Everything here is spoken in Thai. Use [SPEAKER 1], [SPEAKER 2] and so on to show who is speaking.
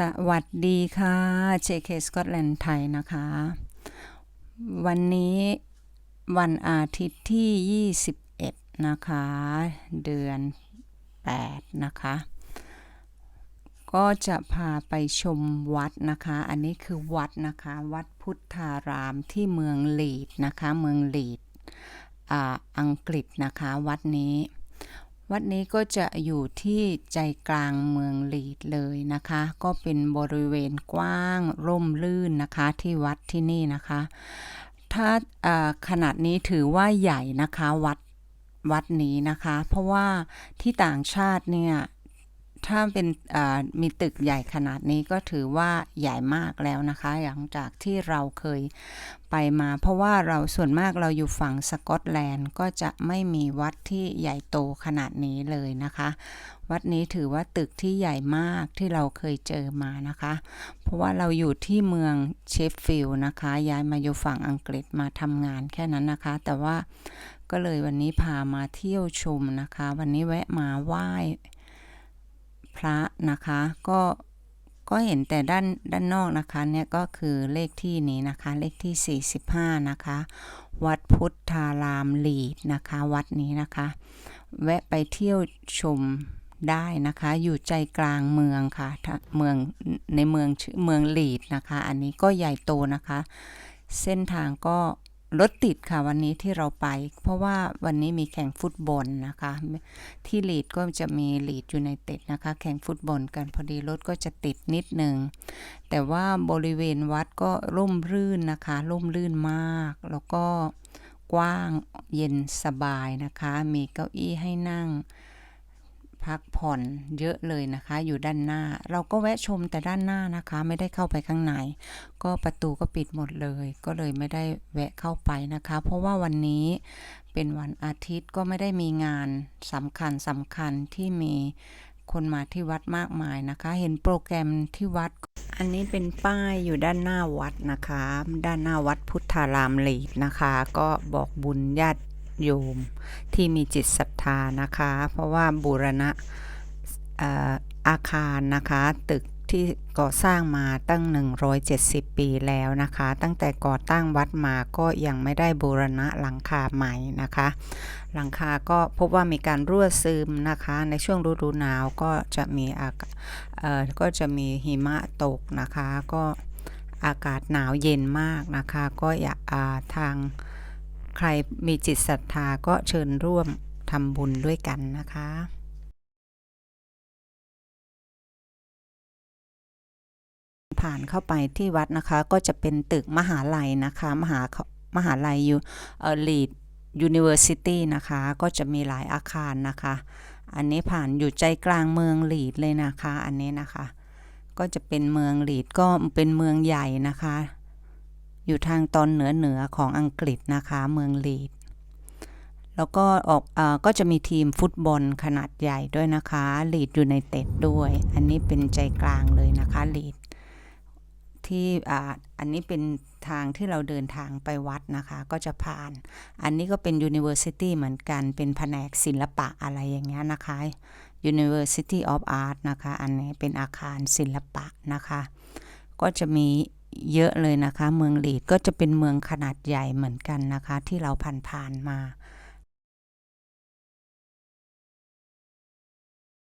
[SPEAKER 1] สวัสดีค่ะ JK Scotland ไทยนะคะ วันนี้วันอาทิตย์ที่ 21 นะคะ เดือน 8 นะคะ ก็จะพาไปชมวัดนะคะ อันนี้คือวัดนะคะ วัดพุทธารามที่เมืองลีดนะคะ เมืองลีดออังกฤษนะคะ วัดนี้ วัดนี้ก็จะอยู่ที่ใจกลางเมืองลีดเลยนะคะ ก็เป็นบริเวณกว้างร่มรื่นนะคะที่วัดที่นี่นะคะ ถ้าอ่าขนาดนี้ถือว่าใหญ่นะคะวัดวัดนี้นะคะ เพราะว่าที่ต่างชาติเนี่ย ถ้าเป็นมีตึกใหญ่ขนาดนี้ก็ถือว่าใหญ่มากแล้วนะคะ หลังจากที่เราเคยไปมา เพราะว่าเราส่วนมากเราอยู่ฝั่งสกอตแลนด์ก็จะไม่มีวัดที่ใหญ่โตขนาดนี้เลยนะคะ วัดนี้ถือว่าตึกที่ใหญ่มากที่เราเคยเจอมานะคะ เพราะว่าเราอยู่ที่เมืองเชฟฟิลด์นะคะ ย้ายมาอยู่ฝั่งอังกฤษมาทำงานแค่นั้นนะคะ แต่ว่าก็เลยวันนี้พามาเที่ยวชมนะคะ วันนี้แวะมาไหว้ พระนะคะ ก็ก็เห็นแต่ด้านด้านนอกนะคะเนี่ยก็คือเลขที่นี้นะคะ เลขที่ 45 นะคะ วัดพุทธารามลีดนะคะ วัดนี้นะคะ แวะไปเที่ยวชมได้นะคะ อยู่ใจกลางเมืองค่ะเมืองในเมืองชื่อเมืองลีดนะคะ อันนี้ก็ใหญ่โตนะคะ เส้นทางก็ รถติดค่ะวันนี้ที่เราไป เพราะว่าวันนี้มีแข่งฟุตบอลนะคะ ที่ลีดก็จะมีลีดยูไนเต็ดนะคะ แข่งฟุตบอลกันพอดีรถก็จะติดนิดหนึ่งแต่ว่าบริเวณวัดก็ร่มรื่นนะคะ ร่มรื่นมาก แล้วก็กว้างเย็นสบายนะคะ มีเก้าอี้ให้นั่ง พักผ่อนเยอะเลยนะคะ อยู่ด้านหน้า เราก็แวะชมแต่ด้านหน้านะคะ ไม่ได้เข้าไปข้างใน ก็ประตูก็ปิดหมดเลย ก็เลยไม่ได้แวะเข้าไปนะคะ เพราะว่าวันนี้เป็นวันอาทิตย์ก็ไม่ได้มีงานสำคัญสำคัญที่มีคนมาที่วัดมากมายนะคะ เห็นโปรแกรมที่วัด อันนี้เป็นป้ายอยู่ด้านหน้าวัดนะคะ ด้านหน้าวัดพุทธารามลีดนะคะ ก็บอกบุญญาติ โยมที่มีจิตศรัทธานะคะ เพราะว่าบูรณะอาคารนะคะตึกที่ก่อสร้างมาตั้ง 170 ปีแล้วนะคะ ตั้งแต่ก่อตั้งวัดมาก็ยังไม่ได้บูรณะหลังคาใหม่นะคะ หลังคาก็พบว่ามีการรั่วซึมนะคะ ในช่วงฤดูหนาวก็จะมีอากาศก็จะมีหิมะตกนะคะ ก็อากาศหนาวเย็นมากนะคะ ก็อยากทาง ใครมีจิตศรัทธาก็เชิญร่วมทำบุญด้วยกันนะคะผ่านเข้าไปที่วัดนะคะก็จะเป็นตึกมหาลัยนะคะ มหามหาลัยอยู่เอ่อลีดยูนิเวอร์ซิตี้นะคะ ก็จะมีหลายอาคารนะคะ อันนี้ผ่านอยู่ใจกลางเมืองลีดเลยนะคะ อันนี้นะคะ ก็จะเป็นเมืองลีดก็เป็นเมืองใหญ่นะคะ อยู่ทางตอนเหนือเหนือของอังกฤษนะคะเมืองลีดแล้วก็ออกอก็จะมีทีมฟุตบอลขนาดใหญ่ด้วยนะคะลีดอยู่ในเต็ดด้วย อันนี้เป็นใจกลางเลยนะคะลีดที่อ่าอันนี้เป็นทางที่เราเดินทางไปวัดนะคะ ก็จะผ่าน อันนี้ก็เป็น University เหมือนกัน เป็นแผนกศิลปะอะไรอย่างเงี้ยนะคะ University of Art นะคะ อันนี้เป็นอาคารศิลปะนะคะ ก็จะมี เยอะเลยนะคะ เมืองลีดก็จะเป็นเมืองขนาดใหญ่เหมือนกันนะคะ ที่เราผ่านผ่านมา